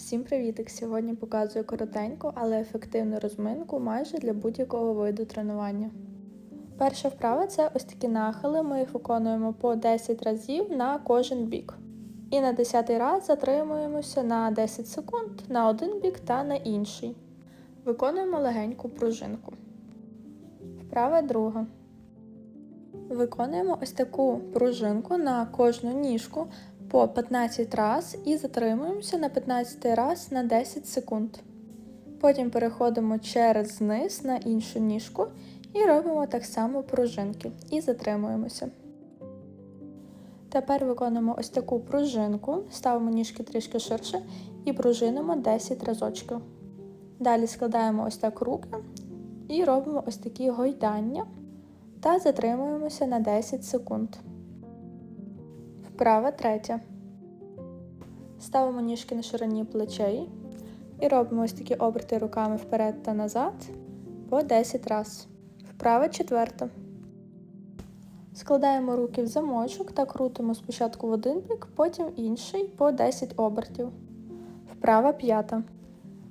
Всім привітик! Сьогодні показую коротеньку, але ефективну розминку майже для будь-якого виду тренування. Перша вправа це ось такі нахили. Ми їх виконуємо по 10 разів на кожен бік. І на 10 раз затримуємося на 10 секунд на один бік та на інший. Виконуємо легеньку пружинку. Вправа друга. Виконуємо ось таку пружинку на кожну ніжку по 15 раз і затримуємося на 15 раз на 10 секунд. Потім переходимо через низ на іншу ніжку і робимо так само пружинки і затримуємося. Тепер виконуємо ось таку пружинку, ставимо ніжки трішки ширше і пружинимо 10 разочків. Далі складаємо ось так руки і робимо ось такі гойдання та затримуємося на 10 секунд. Вправа третя. Ставимо ніжки на ширині плечей і робимо ось такі оберти руками вперед та назад по 10 раз. Вправа четверта. Складаємо руки в замочок та крутимо спочатку в один бік, потім інший по 10 обертів. Вправа п'ята.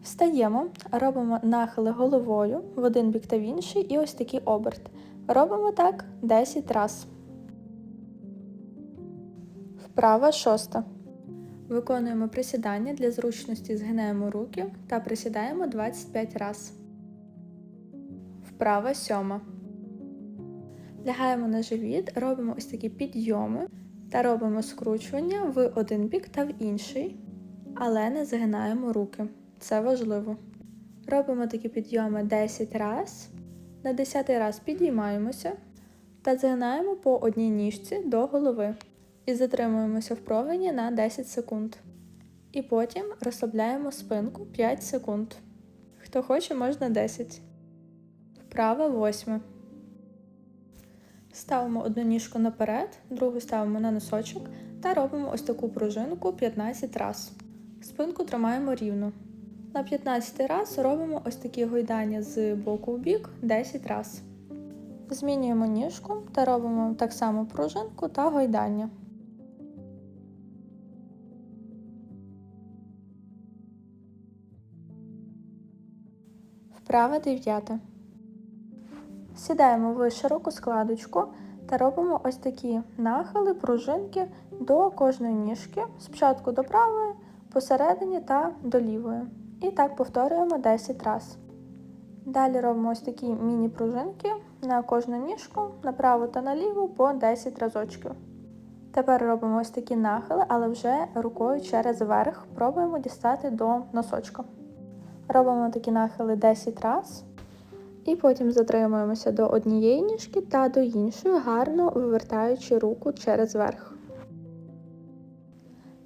Встаємо, робимо нахили головою в один бік та в інший і ось такий оберт. Робимо так 10 раз. Вправа шоста. Виконуємо присідання для зручності згинаємо руки та присідаємо 25 раз. Вправа сьома. Лягаємо на живіт, робимо ось такі підйоми та робимо скручування в один бік та в інший, але не згинаємо руки. Це важливо. Робимо такі підйоми 10 раз. На 10 раз підіймаємося та згинаємо по одній ніжці до голови. І затримуємося в прогині на 10 секунд. І потім розслабляємо спинку 5 секунд. Хто хоче, можна 10. Вправа 8. Ставимо одну ніжку наперед, другу ставимо на носочок та робимо ось таку пружинку 15 раз. Спинку тримаємо рівно. На 15 раз робимо ось такі гойдання з боку в бік 10 раз. Змінюємо ніжку та робимо так само пружинку та гойдання. Вправа 9. Сідаємо в широку складочку та робимо ось такі нахили, пружинки до кожної ніжки, спочатку до правої, посередині та до лівої. І так повторюємо 10 разів. Далі робимо ось такі міні-пружинки на кожну ніжку, на праву та на ліву по 10 разочків. Тепер робимо ось такі нахили, але вже рукою через верх пробуємо дістати до носочка. Робимо такі нахили 10 разів. І потім затримуємося до однієї ніжки та до іншої, гарно вивертаючи руку через верх.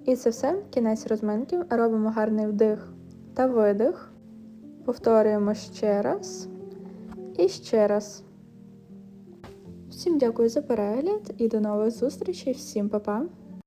І це все, кінець розминки. Робимо гарний вдих та видих. Повторюємо ще раз і ще раз. Всім дякую за перегляд і до нових зустрічей. Всім па-па!